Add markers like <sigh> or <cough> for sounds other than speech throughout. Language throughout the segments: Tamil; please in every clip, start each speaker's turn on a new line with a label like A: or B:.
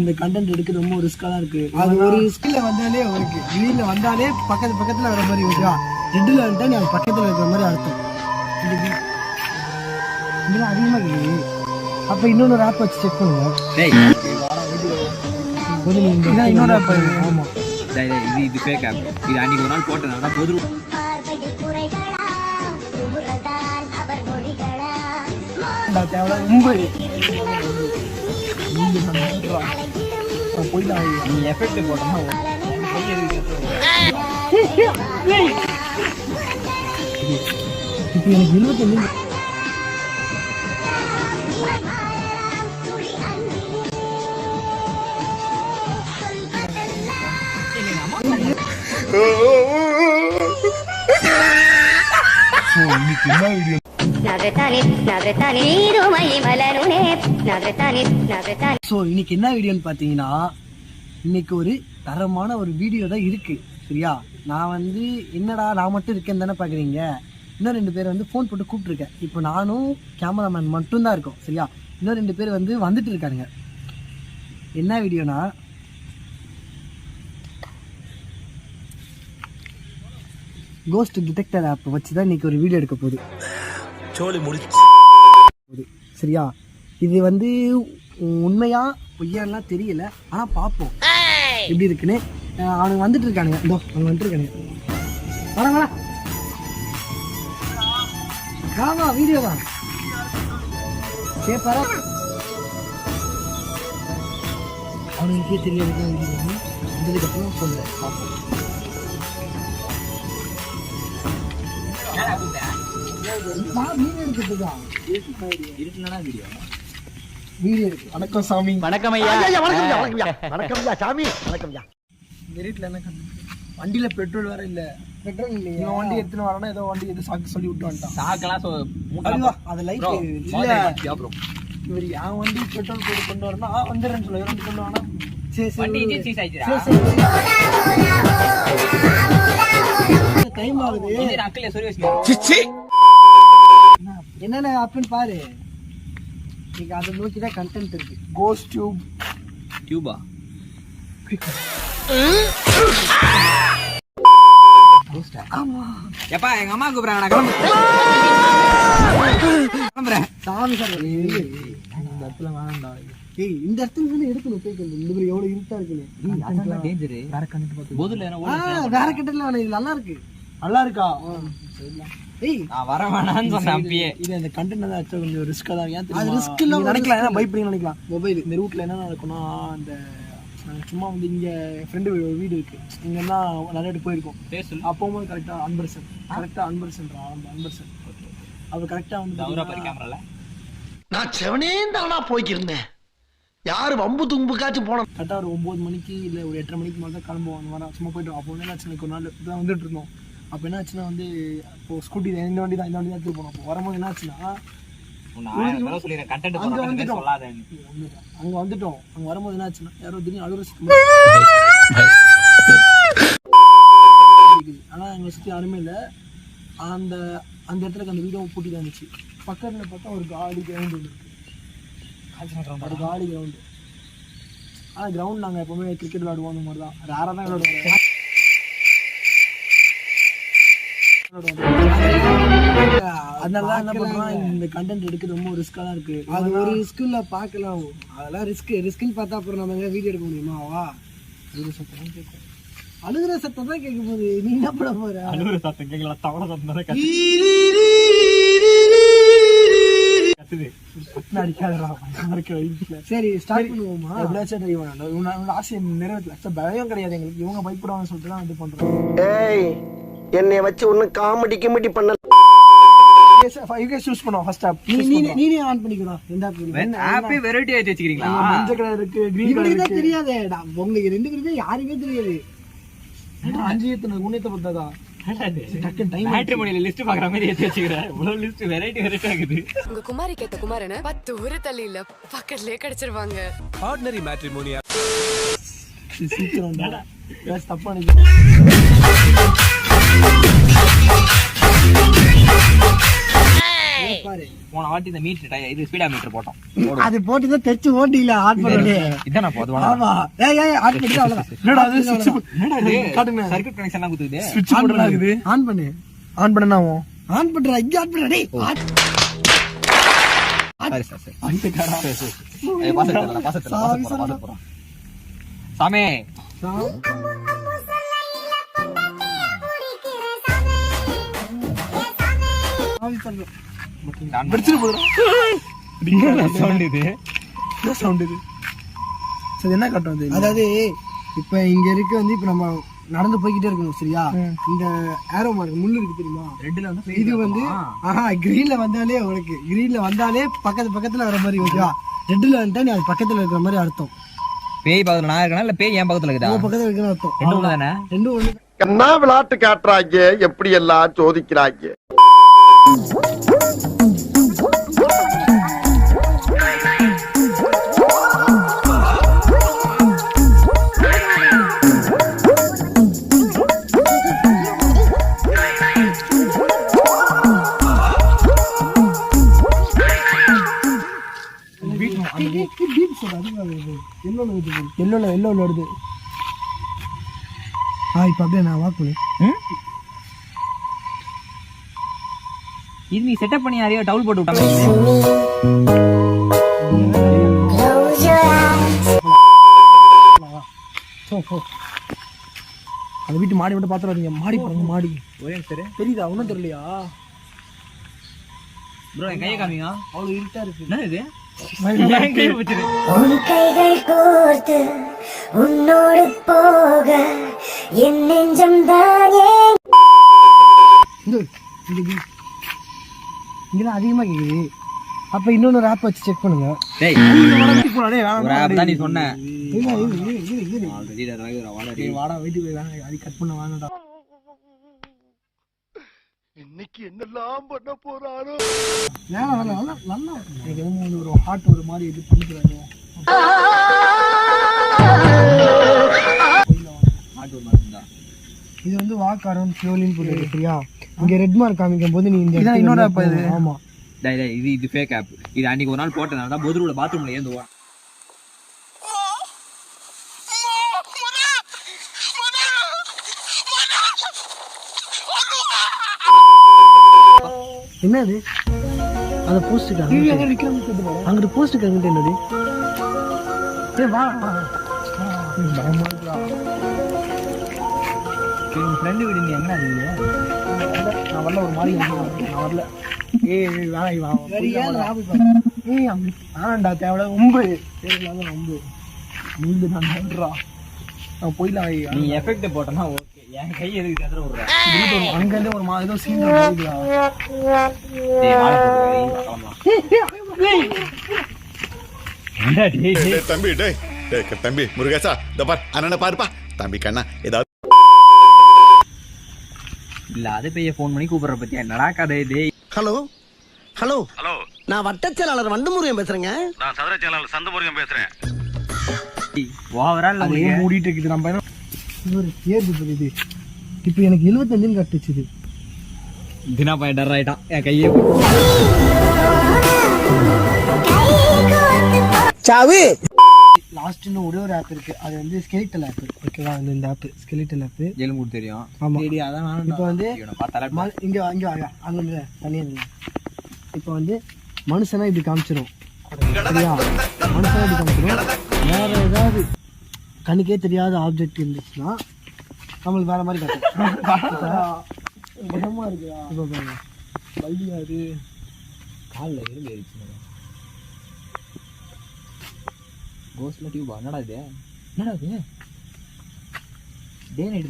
A: இந்த கண்டென்ட் எடுக்க ரொம்ப ரிஸ்கா தான் இருக்கு. அது ஒரு ரிஸ்க்ல வந்தாலே அவருக்கு வீட்ல வந்தாலே பக்கத்து பக்கத்துல வர மாதிரி ஓகேவா ரெட்டில் வந்துட்டா நீ அது பக்கத்துல இருக்கிற மாதிரி அர்த்தம். இதெல்லாம் அதிகமா இருக்குது அப்ப இன்னொரு ஆப் வச்சு செக் பண்ணுங்க. இன்னொரு ஆப் ஆமா.
B: டேய் டேய், இது இது ஃபேக் ஆப் இது அன்னைக்கு ஒரு நாள் போட்டேன். நான் பொது
C: பார்வையில் குறைகளா
A: உள்ள
B: நீ எஃபெக்ட் போட்டோம்னா
A: இப்போ எனக்கு இருபத்தஞ்சு
C: இன்னைக்கு என்ன
A: வீடியோ இன்னைக்கு என்ன வீடியோன்னு பாத்தீங்கன்னா இன்னைக்கு ஒரு தரமான ஒரு வீடியோ தான் இருக்கு சரியா? நான் வந்து என்னடா நான் மட்டும் இருக்கேன்னு தானே பார்க்குறீங்க இன்னும் ரெண்டு பேர் வந்து ஃபோன் போட்டு கூப்பிட்ருக்கேன் இப்போ நானும் கேமராமேன் மட்டும்தான் இருக்கோம் சரியா? இன்னும் ரெண்டு பேர் வந்து வந்துட்டு இருக்காங்க என்ன வீடியோனா கோஸ்ட் டிடெக்டர் ஆப் வச்சு தான் இன்னைக்கு ஒரு வீடியோ எடுக்க போகுது. போகுது சரியா? இது வந்து உண்மையா பொய்யான்லாம் தெரியல. ஆனா பார்ப்போம் எப்படி இருக்குன்னு? அஹ் அவனுங்க வந்துட்டு இருக்கானுங்க. இதோ அவங்க வந்துட்டு இருக்கானுங்க. வர வர ஆமா வீடியோ தான் சரி பரவ அவனுக்கே தெரியாது வந்ததுக்கப்புறம் சொல்றேன் பார்ப்போம் வீடியோ எடுக்கிறதுதான்
B: இருக்குன்னா வீடியோ.
A: வீடியோ இருக்கு வணக்கம் சாமி.
B: வணக்கம் ஐயா.
A: வணக்கம் சாமி. வணக்கம் இந்த வீட்டில் என்ன கண்டு வண்டியில பெட்ரோல் வேற இல்ல. பெட்ரோல் இல்லையா. இவன் வண்டி எடுத்துன்னு வரானா ஏதோ வண்டி எது சாக்கு சொல்லி விட்டு வந்துட்டான்.
B: சாக்கெல்லாம்
A: அது லைட்
B: bro,
A: இல்ல.
B: bro?
A: இவர் என் வண்டி பெட்ரோல் போட்டு கொண்டு வரணும் ஆ வந்துடுறேன்னு சொல்ல. இவன் கொண்டு வானா? சரி சரி. விடு. சரி டைம் ஆகுது. என்னென்ன ஆப்னு பாரு. நீங்க அதை நோக்கி தான் கண்டென்ட் இருக்கு கோஸ்ட் டியூப்
B: டியூபா
A: ஆமா
B: எப்பா எங்க அம்மா கூப்பிடுறாங்க நான் கிளம்பு. கிளம்புறேன்
A: சாமி சார் இந்த இடத்துல வேணாம்டா ஏய் இந்த இடத்துல தானே எடுக்கணும் இந்த மாதிரி எவ்வளவு இருட்டா இருக்குன்னு
B: டேஞ்சரு
A: வேற கண்டிப்பா
B: போதுல?
A: வேற கட்டல வேணாம் இது நல்லா இருக்கு நல்லா இருக்கா ஏய்
B: நான் வர வேணாம்னு சொன்னேன் அப்பயே
A: இது அந்த கண்டென்ட் தான் கொஞ்சம் ரிஸ்கா தான் ஏன் அது ரிஸ்க் இல்ல நினைக்கலாம் ஏன்னா பயப்படுங்க நினைக்கலாம். மொபைல். இந்த ரூட்ல என்ன நடக்கும்னா அந்த சும்மா வந்து இங்க ஃப்ரெண்டு வீடு இருக்கு. இங்க தான் நிறைய இடத்துக்கு போயிருக்கோம். அப்போவும் கரெக்டா அன்பர்சன். கரெக்டா அன்பர்சன்டா அந்த அன்பர்சன். அவ கரெக்டா வந்து
B: கேமரால
D: நான் செவனே தானா போய்க்கிருந்தேன். யாரு வம்பு தும்புக்காச்சும் போன
A: கரெக்டாக ஒரு ஒம்பது மணிக்கு இல்லை ஒரு எட்டரை மணிக்கு மேலே தான் கிளம்புவோம் அந்த மாதிரி சும்மா போயிட்டு அப்போ வந்து எனக்கு ஒரு நாள் இப்படி தான் வந்துட்டு இருந்தோம். அப்போ என்னாச்சுன்னா வந்து இப்போ ஸ்கூட்டி இந்த வண்டி தான் இந்த வண்டி தான் எடுத்து போனோம். அப்போ வரும்போது என்னாச்சுன்னா அங்க வந்துட்டோம். அங்கே வந்துட்டோம். அங்கே வரும்போது என்னாச்சுன்னா யாரோ திடீர்னு அழுகுற <laughs> ஆனால் எங்களை சுற்றி யாருமே இல்லை. அந்த அந்த இடத்துல அந்த வீடியோ பூட்டி தான் இருந்துச்சு. பக்கத்தில் பார்த்தா ஒரு காலி கிரவுண்ட் ஒன்று இருக்கு. ஒரு காலி கிரவுண்டு ஆனால் கிரவுண்ட் நாங்கள் எப்போவுமே கிரிக்கெட் விளாடுவோம் அந்த மாதிரி தான் ரேராக தான் விளாடுவோம் அதனால தான் என்ன பண்றோம்? இந்த கண்டென்ட் எடுக்க ரொம்ப ரிஸ்கா தான் இருக்கு. அது ஒரு ரிஸ்க் இல்ல பார்க்கலாம். அதெல்லாம் ரிஸ்க் ரிஸ்க்னு பார்த்தா அப்புறம் நம்ம எங்க வீடியோ எடுக்க முடியுமா? வா. அழுகுற சத்தம் தான் கேட்கும். அழுகுற சத்தம் தான் கேட்க போகுது நீ என்ன பண்ண போற?
B: அழுகுற சத்தம் கேட்கல. தவளை சத்தம் தானே கத்துது.
A: சரி ஸ்டார்ட் பண்ணுவோமா? எப்படியாச்சும் இவனோட இவனோட ஆசையை நிறைவேற்றல பயம் கிடையாது எங்களுக்கு. இவங்க பயப்படுவாங்கன்னு சொல்லிட்டு தான் இது பண்றோம்.
D: ஏய் என்னை வச்சு ஒன்னும் காமெடி கிமெடி பண்ணல.
A: யூகே சூஸ் பண்ணுவோம். ஃபர்ஸ்ட் ஆப் நீ நீ ஆன் எந்த ஆப்
B: ஆப்பே வெரைட்டி ஆயிட்டு வச்சுக்கிறீங்களா?
A: மஞ்சள் கலர் இருக்கு கிரீன் கலர் இருக்கு. தெரியாதே. உங்களுக்கு ரெண்டு பேருமே யாருமே தெரியாது. அஞ்சு எத்தனை உன்னத்தை பார்த்ததா? டக்குன்னு டைம்
B: மேட்ரிமோனியில லிஸ்ட் பாக்குற மாதிரி ஏத்தி வச்சுக்கிறேன் இவ்வளவு லிஸ்ட் வெரைட்டி வெரைட்டி ஆகுது.
E: உங்க குமாரி கேட்ட குமாரனை பத்து ஊரு தள்ளி இல்ல பக்கத்துலயே கிடைச்சிருவாங்க.
A: சீக்கிரம் தப்பா நினைக்கிறேன் பாரு
B: போன வாட்டி இந்த மீட்டர் டை இது ஸ்பீடா மீட்டர் போட்டோம்
A: அது போட்டு தான் தைச்சு ஓட்டில ஆட் பண்ணி
B: இதான் நான் போதும்
A: ஆமா. ஏய் ஏய் ஆட் பண்ணி அவ்வளவுதான்.
F: என்னடா அது சுவிட்ச்
B: என்னடா இது?
F: காட்டுங்க.
B: சர்க்யூட் கனெக்ஷன் எல்லாம் குத்துக்குது.
F: சுவிட்ச் போட்டு ஆகுது
A: ஆன் பண்ணு
F: ஆன் பண்ணனா ஆகும்
A: ஆன் பண்றா இங்க ஆன் பண்றா டேய் ஆன்
B: சரி. சாமி.
F: என்ன சவுண்ட் இது சரி என்ன காட்டும் அது
A: அதாவது இப்ப இங்க இருக்க வந்து இப்ப நம்ம நடந்து போய்கிட்டே இருக்கணும் சரியா? இந்த ஏரோ மார்க் முள்ளு இருக்கு தெரியுமா?
B: ரெட்ல வந்து
A: இது வந்து ஆஹா கிரீன்ல வந்தாலே உனக்கு. கிரீன்ல வந்தாலே பக்கத்து பக்கத்துல வர மாதிரி ஓகேவா ரெட்ல வந்துட்டா நீ அது பக்கத்துல இருக்கிற மாதிரி அர்த்தம்.
B: பேய் பக்கத்துல நான் இருக்கேனா? இல்ல பேய் என் பக்கத்துல இருக்குதா?
A: உன் பக்கத்துல இருக்கிற அர்த்தம்.
B: ரெண்டு ஒண்ணு தானே
A: ரெண்டும் ஒண்ணு.
D: என்ன விளையாட்டு காட்டுறாங்க? எப்படி எல்லாம் சோதிக்கிறாங்க?
A: எல்லோல எல்லோல வருது ஆ இப்போ அப்படியே நான் வாக்கு ம்
B: இது நீ செட்டப் பண்ணி யாரையோ டவுல் போட்டு விட்டாங்க
A: போ போ. அந்த வீட்டு மாடி மட்டும் பாத்துறாதீங்க மாடி பாருங்க மாடி.
B: ஒரே சரி
A: தெரியுதா? ஒன்றும் தெரியலையா?
B: ப்ரோ என் கையை காமிங்க.
A: அவ்வளவு இருட்டா இருக்கு.
B: என்ன இது?
C: உன்னோடு போக என் நெஞ்சம் தானே
A: இங்கெல்லாம் அதிகமா கேக்குது அப்ப இன்னொன்னு ஆப் வச்சு செக் பண்ணுங்க
B: டேய்
F: போடா
B: ஒரு ஆப் தான் நீ சொன்ன வாடா
A: டேய், வாடா வீட்டுக்கு போய் வேணாம் அது கட் பண்ண வேணாம்டா
D: இன்னைக்கு என்னெல்லாம் பண்ண போறாரோ
A: வேணாம் வேணாம் நல்லா நல்லா. எனக்கு வந்து ஒரு ஹார்ட் ஒரு மாதிரி இது பண்ணிக்கிறாங்க இது வந்து வாக் அரௌண்ட் ஃபியூலின் போட்டு சரியா இங்க ரெட் மார்க் காமிக்கும் போது நீ இந்த
F: இன்னொரு app இது?
A: ஆமா.
B: டேய் டேய் இது இது ஃபேக் ஆப் இது அன்னைக்கு ஒரு நாள் போட்டதுனால தான் பொதுருல பாத்ரூம்ல ஏந்துவான்
A: என்னது? அந்த போஸ்ட் அங்கிட்டு போஸ்ட் அங்கிட்டு என்னது? ஏய் வா பயமா இருக்குடா.
B: உன் ஃப்ரெண்டு வீடு நீ இருக்கீங்க
A: நான் வரல ஒரு மாதிரி. நான் வரல. ஏய் ஏய், வேணாம் வா ஏய் அங்க வேணாம்டா தேவையில்ல உம்பு. தேவையில்லாத உம்பு. முள்ளு நான் நன்றா நான் போயிடலாம்.
B: நீ எஃபெக்ட் போட்டனா ஓகே என் கை எதுக்கு கதற விடுற?
A: அங்க இருந்து ஒரு மாதிரி ஏதோ சீன் போகுதுடா.
G: தம்பி டேய். டேய் க- தம்பி முருகேசா இந்த பார் அண்ணனை பாருப்பா. தம்பி கண்ணா ஏதாவது
B: இல்ல அது பெய்ய ஃபோன் பண்ணி கூப்பிடுற பத்தியா? என்னடா கதை டேய்
D: ஹலோ? ஹலோ? ஹலோ. நான் வட்டச் செயலாளர் வண்டுமுருகன் பேசுறேங்க.
B: ஓவரா இல்ல
A: அதே
B: உங்களுக்கு
A: மூடிட்டு இருக்குது? நம்ம என்ன ஒரு ஏறுது பாரு இது. இப்போ எனக்கு எழுபத்தஞ்சுன்னு கட்டுச்சுது
B: தினா பையன் டர் ஆயிட்டான். என் கையே
D: சாவு!
A: லாஸ்ட் இன்னும் ஒரே ஒரு ஆப் இருக்கு. அது வந்து ஸ்கெலிட்டல் ஆப் ஓகேவா இந்த இந்த ஆப் ஸ்கெலிட்டல் ஆப்
B: எலும்பு தெரியும்.
A: ஆமா.
B: சரி அதான்.
A: இப்போ வந்து இங்க இங்க வாங்க அங்க வந்து தனியா இருங்க இப்போ வந்து மனுஷனா இப்படி காமிச்சிரும். சரியா? மனுஷனா இப்படி காமிச்சிரும். வேற ஏதாவது கண்ணுக்கே தெரியாத ஆப்ஜெக்ட் இருந்துச்சுன்னா நம்மளுக்கு வேற மாதிரி காட்டும். <laughs> பயமா இருக்குதா இப்போ பாருங்க. வலியா அது
B: கால்ல எலும்பு ஏறிச்சு கோஸ்ட்ல டியூபா என்னடா இது. என்னடா இது? டே நைட்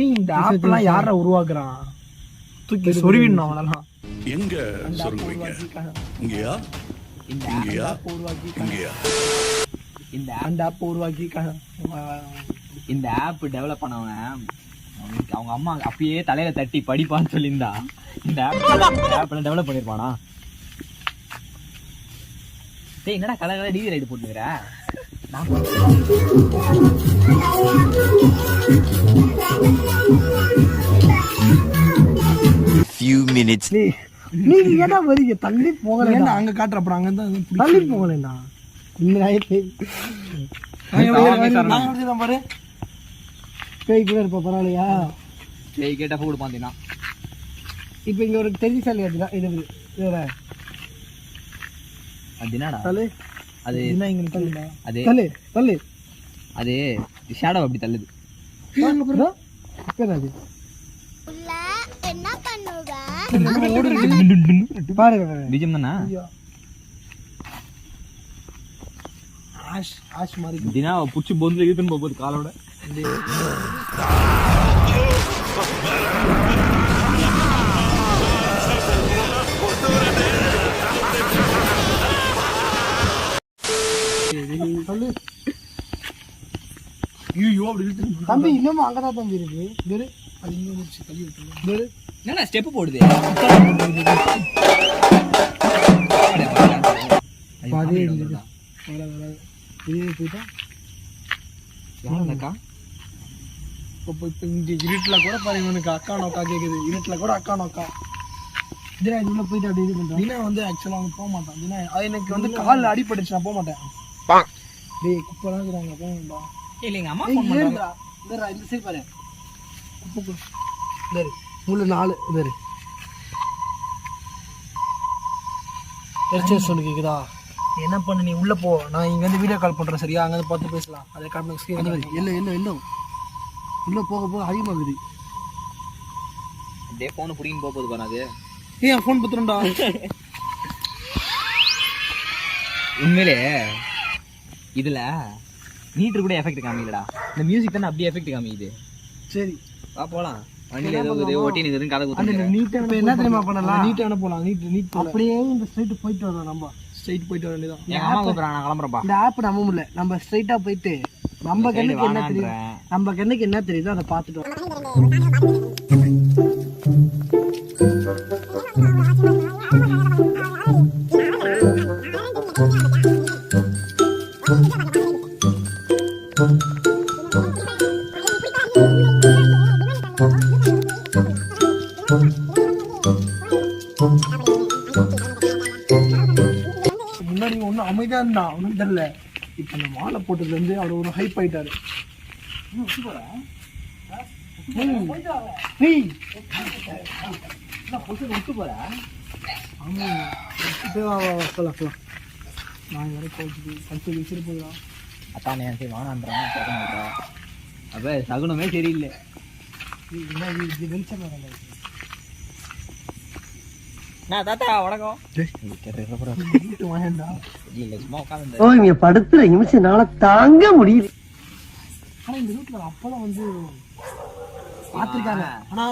F: ஏய், இந்த ஆப்லாம் யாரா உருவாக்குறான்? தூக்கி சொருவிடணும் அவனெல்லாம்.
G: எங்க சொல்லுவீங்க இங்கயா?
B: இந்த
G: இங்கயா? இங்கயா?
B: இந்த
A: அந்த ஆப் உருவாக்கி
B: இந்த ஆப் டெவலப் பண்ணவன் அவங்க அம்மா அப்பயே தலையில தட்டி படிப்பான்னு சொல்லியிருந்தா. இந்த ஆப் ஆப்ல டெவலப் பண்ணிருப்பானா டேய் என்னடா கலர் கலர் டிவி ரைடு போட்டுக்கிற நான்
H: few minutes.
A: நீ நீங்க வரீங்க தள்ளி போகல
F: ஏன்டா அங்க காட்டுற? அப்புறம் அங்க தான்
A: தள்ளி போகலண்ணா இந்த நாயத்தை
F: பாரு.
A: பேய் கூட இருப்ப பரவாயில்லையா?
B: சரி கேட்டப்ப கூட பார்த்தீங்கன்னா
A: இப்போ இங்க ஒரு தெரிஞ்ச சாலை அதுதான் இது இது வேற.
B: அது என்னடா?
A: தள்ளு.
B: அது
F: என்ன இங்க தள்ளுடா
B: அது அது ஷேடோ அப்படி தள்ளுது.
A: என்ன? பாருங்க
B: தானே?
F: ஆஷ் ஆஷ் மாதிரி.
B: தினா புடிச்சு பொந்து இழுத்துன்னு போகுது காலோட.
F: ஐயோ அப்படி இழுத்து
A: தம்பி இன்னமும் அங்கதான் தம்பி இருக்கு. இரு.
F: அது இங்க வந்துருச்சு தள்ளி விட்டு
A: இரு.
B: என்னடா ஸ்டெப் போடுது.
A: வர வர போயிட்டா?
B: யாருக்கா
F: இப்போ இப்போ இந்த இருட்டுல கூட பாருங்க இவனுக்கு அக்கா நோக்கா கேக்குது. இருட்டுல கூட அக்கா நோக்கா.
A: இது உள்ள போயிட்டு அப்படி இது பண்றான்
F: தினா வந்து ஆக்சுவலா அவன் போக மாட்டான். தினா அது எனக்கு வந்து காலில் அடிபட்டுச்சு நான் போக மாட்டேன். டேய் குப்பைலாம் இருக்கிறாங்க போக வேண்டாம்
B: இல்ல எங்க அம்மா ஃபோன்.
A: இந்தா, சைடு பாரு. குப்பை கொடு. இந்த இரு. உள்ள நாலு இந்த இரு.
F: எரிச்சல் சொல்லு கேக்குதா? நீ என்ன பண்ணு நீ உள்ள போ. நான் இங்க இருந்து வீடியோ கால் பண்றேன் சரியா? அங்க இருந்து பார்த்து பேசலாம். அதை ஸ்கிரீன்
A: மாதிரி எல்லாம் எல்லாம் எல்லாம் உள்ள போக போக அதிகமாகுது.
B: அப்படியே போன் புடிங்கின்னு போக போகுது பாரு அது.
F: என் ஃபோன் பத்துறோம்டா
B: உண்மையிலே இதுல மீட்டர் கூட எஃபெக்ட் காமிக்கலடா இந்த மியூசிக் தானே அப்படியே எஃபெக்ட் காமிக்குது.
A: சரி.
B: வா போலாம். வண்டியில ஏதோ இருக்குது ஓட்டி நிக்குதுன்னு கதை
A: நீட்டா இப்ப என்ன தெரியுமா பண்ணலாம்?
F: நீட்டான போலாம் நீட் நீட்
A: அப்படியே இந்த ஸ்ட்ரைட் போயிட்டு வரோம் நம்ம.
F: ஸ்ட்ரைட் போயிட்டு வர வேண்டியதான்
B: எங்க அம்மா கூப்பிடுறாங்க நான் கிளம்புறப்பா
A: இந்த ஆப் நம்ப முடியல. நம்ம ஸ்ட்ரைட்டா போயிட்டு நம்ம கண்ணுக்கு என்ன தெரியும். நம்ம கண்ணுக்கு என்ன தெரியுதோ அதை பார்த்துட்டு
F: இப்போ இந்த மாலை போட்டதுல இருந்து அவர் ஒரு ஹைப் ஆயிட்டாரு. நான் வரை போச்சுட்டு கழிச்சு வச்சுட்டு போயிடலாம்
B: அத்தான் என் சரி வானான்றான் அப்ப சகுனமே சரியில்லை.
A: வெளிச்சம்.
B: நான் தாத்தா வணக்கம்.
D: படுத்துற நிமிஷம்னால தாங்க முடியல.
A: ஆனா இந்த வீட்டுல அப்பெல்லாம் வந்து பார்த்திருக்காங்க
F: ஆனா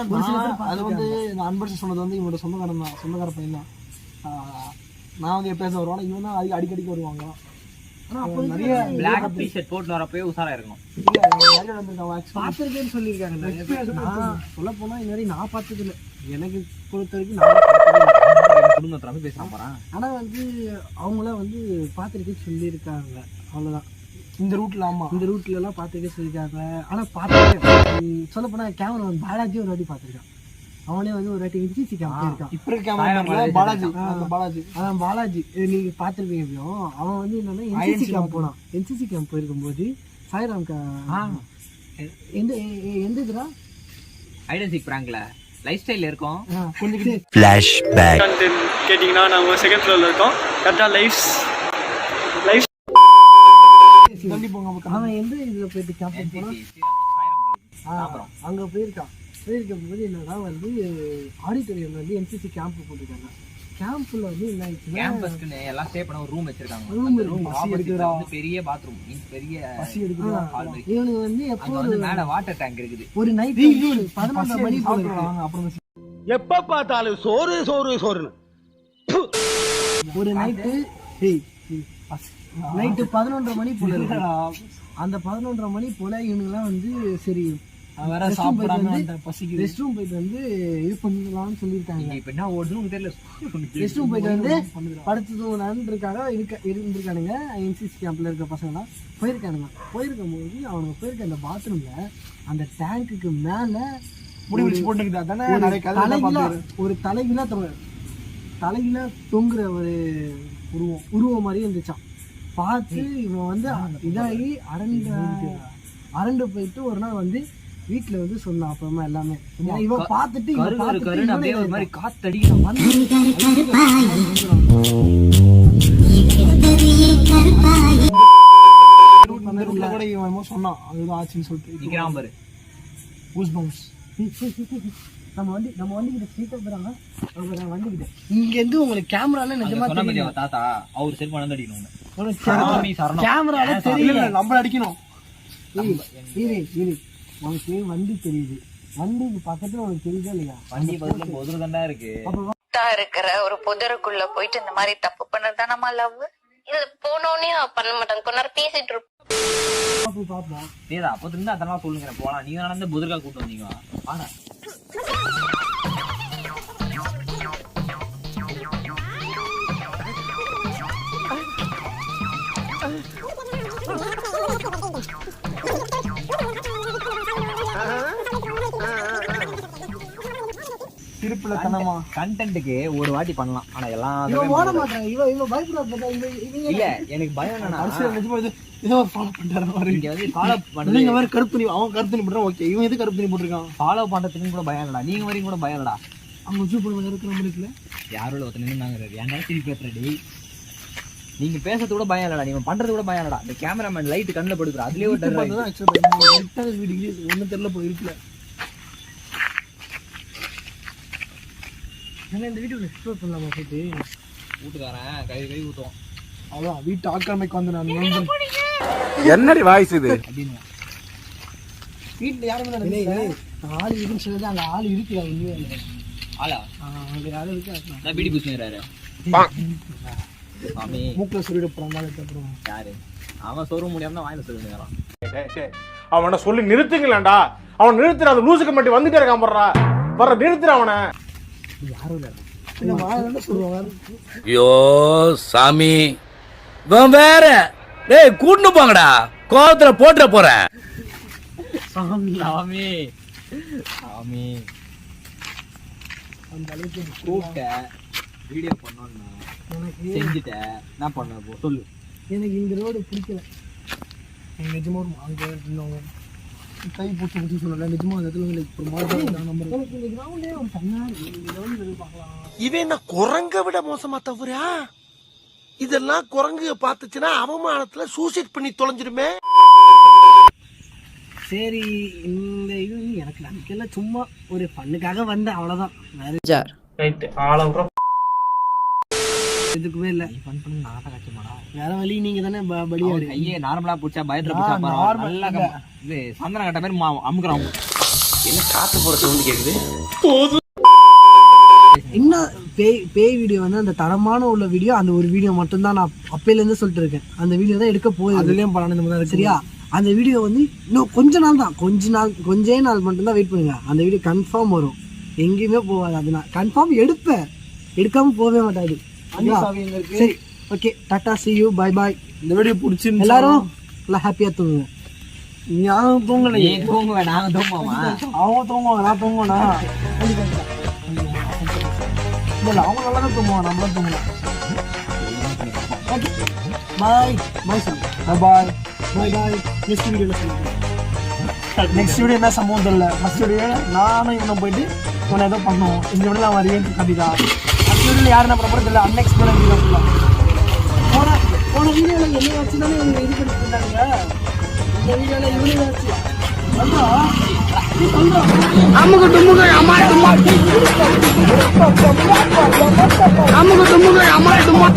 F: அது வந்து நான் அன்பரசு சொன்னது வந்து இவனோட சொந்தக்காரன் தான் சொந்தக்கார பையன் தான். நான் வந்து எப்பயாச்சும் வருவான்? இவன் தான் அதிக அடிக்கடிக்கு வருவாங்க.
B: பிளாக் டி-ஷர்ட் போட்டு வரப்பவே உசாரா இருக்கும்.
A: பார்த்திருக்கேன்னு சொல்லியிருக்காங்க சொல்ல போனா இது மாதிரி நான் பார்த்தது இல்லை எனக்கு பொறுத்த வரைக்கும் நான்
B: குடும்பத்துல வந்து போறான்
A: ஆனா வந்து அவங்களாம் வந்து பார்த்திருக்கேன்னு சொல்லியிருக்காங்க. அவ்வளவுதான்.
F: இந்த ரூட்ல ஆமா.
A: இந்த ரூட்ல எல்லாம் பார்த்துருக்கே சொல்லியிருக்காங்க. ஆனா பார்த்துருக்கேன் சொல்ல போனா கேமரா பாலாஜி ஒரு வாட்டி பார்த்திருக்கான். அவனே வந்து ஒரு வாட்டி என்சிசி கேம்ப் போயிருக்கான்.
F: இப்ப இருக்க கேமரா பாலாஜி. அந்த பாலாஜி.
A: அதான் பாலாஜி. இது நீங்க பார்த்திருப்பீங்க எப்படியும் அவன் வந்து என்னன்னா என்சிசி கேம்ப் போனான். என்சிசி கேம்ப் போயிருக்கும்போது சாய்ராம் கா- எந்த எந்த இதுடா?
B: ஐடென்சிக் பிராங்க்ல லைஃப் ஸ்டைல்ல இருக்கும்.
A: கொஞ்சம் <laughs>
H: flashback.
I: கேட்டிங்கன்னா நாங்கள் செகண்ட் ஃப்ளோரில் இருக்கோம். கரெக்டாக லைஃப்ஸ் லைஃப்
F: தள்ளி போங்க.
A: அவன் எந்த இதுல போயிட்டு கேம்ப் போனா ஆ,
B: அப்புறம்
A: அங்க போயிருக்கான். போயிருக்கும் போது என்னன்னா வந்து ஆடிட்டோரியம்ல வந்து என்சிசி கேம்ப் போட்டிருக்காங்க. கேம்ப்ல வந்து என்ன ஆயிடுச்சுன்னா
B: கேம்பஸ்க்குன்னு எல்லாம் ஸ்டே பண்ண ஒரு ரூம் வச்சிருக்காங்க. Opposite
F: எடுக்குதுடா.
B: வந்து பெரிய பாத்ரூம் பெரிய
F: பசி
B: மாதிரி.
A: இவனுக்கு வந்து எப்போ
B: வந்து மேல வாட்டர் டேங்க் இருக்குது.
A: ஒரு நைட் பதினொன்றரை
F: பசி
A: மணி.
F: சாப்பிடுவாங்க அப்புறம்
D: எப்ப பார்த்தாலும் சோறு சோறு சோறுன்னு.
A: ஒரு நைட்டு நைட்டு பதினொன்றரை மணி போல அந்த பதினொன்றரை மணி போல இவனுங்கெல்லாம் வந்து சரி
F: வேற சாப்பிடாம பசிக்குது.
A: ரெஸ்ட் ரூம் போயிட்டு வந்து இது பண்ணலாம்னு சொல்லியிருக்காங்க.
B: இப்ப என்ன ஓடுதுன்னு தெரியல
A: ரெஸ்ட் ரூம் போயிட்டு வந்து படுத்து தூங்கலான்னு இருக்காங்க இருக்க இருந்திருக்கானுங்க. என்சிசி கேம்ப்ல இருக்க பசங்கலாம் போயிருக்கானுங்க. போயிருக்கும் போது அவனுங்க போயிருக்க அந்த பாத்ரூம்ல அந்த டேங்க்குக்கு மேல
F: முடி பிடிச்சி போட்டுக்கிட்டா தானே நிறைய கதை
A: தலைகில ஒரு தலைகில தலைகில தொங்குற ஒரு உருவம் உருவம் மாதிரி இருந்துச்சான் பார்த்து இவன் வந்து இதாகி அரண்டு அரண்டு போயிட்டு ஒரு நாள் வந்து வீட்டுல வந்து சொன்னான் அப்புறமா எல்லாமே.
B: கரு
A: பார்த்துட்டு
B: கருன்னு அப்படியே ஒரு. மாதிரி
F: ரூட்ல கூட இவன் என்னமோ சொன்னான். அதுதான் ஆச்சுன்னு சொல்லிட்டு.
B: நிக்கிறான் பாரு
F: கூஸ் பம்ப்ஸ்
A: நம்ம வண்டி நம்ம வண்டி கிட்ட சீட்டை போறாங்க வண்டி கிட்ட இங்க இருந்து உங்களுக்கு கேமரால நிஜமா
B: சொன்ன
A: தெரியும்?
B: தாத்தா? அவர் செருப்பு வந்து அடிக்கணும்.
A: கேமரால தெரியல.
F: அடிக்கணும்.
A: இரு இரு இரு. உனக்கு வண்டி தெரியுது? வண்டிக்கு பக்கத்துல உனக்கு தெரியுதா இல்லையா?
B: வண்டி பக்கத்துல பொதுரு தண்டா இருக்கு.
H: இருக்கிற ஒரு புதருக்குள்ள போயிட்டு இந்த மாதிரி தப்பு பண்ணது நம்ம லவ்
C: இது போனோடனே பண்ண மாட்டாங்க கொஞ்ச நேரம் பேசிட்டு இருப்போம்.
B: தேதா அப்பத்துல இருந்து அதெல்லாம் சொல்லுங்க போலாம். நீங்க நடந்த புதுர்கா கூட்டு வந்தீங்க ஆனா
F: திருப்பில தனமா
B: கண்டென்ட்டுக்கு ஒரு வாட்டி பண்ணலாம். ஆனா எல்லாம்
A: இவன் ஓட மாட்டான் இவன் இவன் பயப்பட பார்த்தா இவன் இவன்
B: இல்ல எனக்கு பயம் என்னன்னா
F: அரசியல் நிஜமா இது ஏதோ ஒரு ஃபாலோ பண்ணிட்டாரு மாதிரி.
B: இங்க வந்து ஃபாலோ
F: நீங்க
B: பண்ணி
F: வேற கருப்பு துணி அவன் கருப்பு துணி போட்டுறான் ஓகே இவன் எது கருப்பு துணி போட்டிருக்கான்?
B: ஃபாலோ பண்றதுக்கு கூட பயம் இல்லடா. நீங்க வரைக்கும் கூட பயம் இல்லடா.
F: அவங்க வச்சு போடுவாங்க இருக்கிற முடியல
B: யாரோட ஒருத்தர் நின்னுனாங்க ஏன்டா திருப்பி பேசுற டேய் நீங்க பேசுறது கூட பயம் இல்லடா. நீங்க பண்றது கூட பயம் இல்லடா. இந்த கேமராமேன் லைட் கண்ணுல படுக்குற அதுலயே ஒரு
F: ஒன்றும் தெரியல போய் இருக்குல்ல.
A: ஏன்னா இந்த வீடியோல எக்ஸ்ப்ளோர் பண்ணலாமா போயிட்டு
B: வீட்டுக்காரன் கை கை ஊத்துவோம்
F: அதான் வீட்டு ஆக்கிரமிக்கு வந்து நான்
G: என்னடி வாய்ஸ் இது?
B: அப்படின்னு.
A: வீட்டுல யாரும் இல்லை ஆள் இருக்குன்னு சொல்லி அங்க ஆள் இருக்குதா இல்லை
B: ஆளா?
A: அங்க யாரும் இருக்கு
B: நான் பீடி குச்சிங்கிறாரு சாமி.
F: மூக்கில் சொல்லிட போறான் அப்புறம்.
B: யாரு? அவன் சொல்ல முடியாம வாயில சொல்லுங்கிறான்
J: அவனை சொல்லி நிறுத்துங்களேன்டா. அவன் நிறுத்துற அந்த லூசுக்கு மட்டும் வந்துட்டே இருக்கான் போடுறா. வர நிறுத்துற அவனை.
D: ஐயோ சாமி. வேற. டேய் கூட்டு போங்கடா. கோவத்துல போட்டுற போறேன்
B: சாமி சாமி.
A: அந்த அளவுக்கு
B: கூப்பிட்ட. வீடியோ பண்ணோன்னா
A: எனக்கு
B: செஞ்சுட்ட. என்ன பண்ண போ சொல்லு.
A: எனக்கு இந்த ரோடு பிடிக்கல.
F: எனக்கு நிஜமா ஒரு அங்கே இன்னும் கை பூச்சி பூச்சி சொல்லல நிஜமா அந்த இடத்துல உங்களுக்கு ஒரு மாதிரி தான் நம்பர்
A: எனக்கு இந்த கிரவுண்டே ஒரு தனியா இருக்கு. இந்த கிரவுண்ட் எதிர்பார்க்கலாம்
D: இவன் என்ன குரங்க விட மோசமா தவறா? இதெல்லாம் குரங்கு பார்த்துச்சுன்னா அவமானத்துல சூசைட் பண்ணி தொலைஞ்சிருமே
A: சரி இந்த இது வந்து எனக்கு நம்பிக்கையில சும்மா ஒரு பண்ணுக்காக வந்தேன் அவ்வளவுதான். வேற
F: ரைட் ஆள விட்ற
A: எதுக்குமே இல்ல.
B: ஃபன் பண்ணி நான் தான் கஷ்டமாடா
A: வேற வழி நீங்க தானே ப- பலியாடு
B: அவன் கையே நார்மலா பிடிச்சா பயத்துல பிடிச்சா நல்லா. கம்- இது சந்தன கட்ட மாதிரி அமுக்குறான்
D: என்ன காத்து போற சவுண்ட் கேக்குது?
A: இன்னும் பேய் பேய் வீடியோ வந்து அந்த தரமான உள்ள வீடியோ அந்த ஒரு வீடியோ மட்டும் தான் நான் அப்பையில இருந்து சொல்லிட்டு இருக்கேன். அந்த வீடியோ தான் எடுக்க போகுது.
F: அதுலயும் பலான இந்த மாதிரி
A: சரியா? அந்த வீடியோ வந்து இன்னும் கொஞ்ச நாள் தான். கொஞ்ச நாள் கொஞ்சே நாள் மட்டும்தான் வெயிட் பண்ணுங்க. அந்த வீடியோ கன்ஃபார்ம் வரும். எங்கேயுமே போகாது. அது நான் கன்ஃபார்ம் எடுப்பேன். எடுக்காம போகவே மாட்டாது சரி okay tata see you bye bye
F: இந்த வீடியோ பிடிச்சிருந்து
A: எல்லாரும் நல்லா ஹாப்பியா தூங்குங்க.
F: ஞாபகம்
B: நீ
F: தூங்கலையே
B: தூங்குவேன் நாங்க தூங்குவோமா
F: அவங்க தூங்குவாங்க நான் தூங்குவேனா? இல்ல அவங்க நல்லா தான் தூங்குவாங்க நம்மளும் தூங்கலாம்.
A: Bye bye sir
F: bye
A: bye bye next சொல்லுங்க
F: நெக்ஸ்ட் வீடியோ என்ன சம்பவம் தெரியல? ஃபர்ஸ்ட் வீடியோ நானும் இவனும் போயிட்டு இவனை ஏதோ பண்ணுவோம். இந்த வீடியோ அவன் அறிவியல் கண்டிதா அடுத்த யார் என்ன பண்ண போறது தெரியல அன்எக்ஸ்பிளைன் வீடியோ ஃபுல்லா
A: போன போன வீடியோவில் என்ன வச்சு தானே இவங்க இது பண்ணிட்டு இருந்தாங்க இந்த வீடியோவில் இவனே வச்சு. வந்தா?
D: அமுக அம்மா அம்மா அமுக டுமுக அம்மா அம்மா